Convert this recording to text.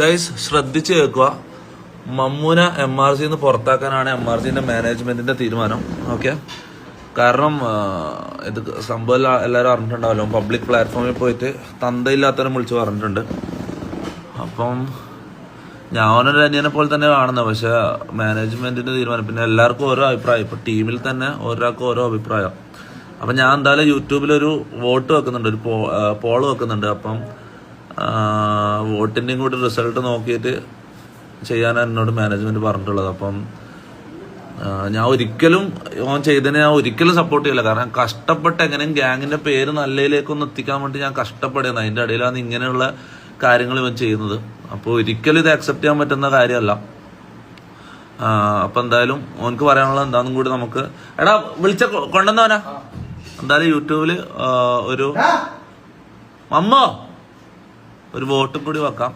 Guys ശ്രദ്ധിച്ച് കേൾക്കുക മമ്മൂന എം ആർ സിന്ന് പുറത്താക്കാനാണ് എം ആർ സിന്റെ മാനേജ്മെന്റിന്റെ തീരുമാനം. ഓക്കെ കാരണം ഇത് സംഭവം എല്ലാവരും അറിഞ്ഞിട്ടുണ്ടാവല്ലോ. പബ്ലിക് പ്ലാറ്റ്ഫോമിൽ പോയിട്ട് തന്തയില്ലാത്തവരും വിളിച്ച് പറഞ്ഞിട്ടുണ്ട്. അപ്പം ഞാനൊരു അനിയനെ പോലെ തന്നെ കാണുന്നത്. പക്ഷെ മാനേജ്മെന്റിന്റെ തീരുമാനം. പിന്നെ എല്ലാവർക്കും ഓരോ അഭിപ്രായം. ഇപ്പൊ ടീമിൽ തന്നെ ഒരാൾക്കും ഓരോ അഭിപ്രായം. അപ്പൊ ഞാൻ എന്തായാലും യൂട്യൂബിൽ ഒരു വോട്ട് വെക്കുന്നുണ്ട്. ഒരു പോൾ വെക്കുന്നുണ്ട്. അപ്പം ആ, വോട്ടിന്റെയും കൂടി റിസൾട്ട് നോക്കിയിട്ട് ചെയ്യാനാണ് എന്നോട് മാനേജ്മെന്റ് പറഞ്ഞിട്ടുള്ളത്. അപ്പം ഞാൻ ഒരിക്കലും ഓൻ ചെയ്തതിനെ ഞാൻ ഒരിക്കലും സപ്പോർട്ട് ചെയ്യില്ല. കാരണം കഷ്ടപ്പെട്ട് എങ്ങനെയും ഗ്യാങ്ങിന്റെ പേര് നല്ലയിലേക്കൊന്ന് എത്തിക്കാൻ വേണ്ടി ഞാൻ കഷ്ടപ്പെടുന്നത് അതിന്റെ ഇടയിലാണ് ഇങ്ങനെയുള്ള കാര്യങ്ങൾ ഇവൻ ചെയ്യുന്നത്. അപ്പോൾ ഒരിക്കലും ഇത് അക്സെപ്റ്റ് ചെയ്യാൻ പറ്റുന്ന കാര്യമല്ല. അപ്പൊ എന്തായാലും ഓനക്ക് പറയാനുള്ളത് എന്താന്നും കൂടി നമുക്ക് എടാ വിളിച്ച കൊണ്ടുവന്നവനാ. എന്തായാലും യൂട്യൂബിൽ ഒരു അമ്മ ഒരു വോട്ടും കൂടി വെക്കാം.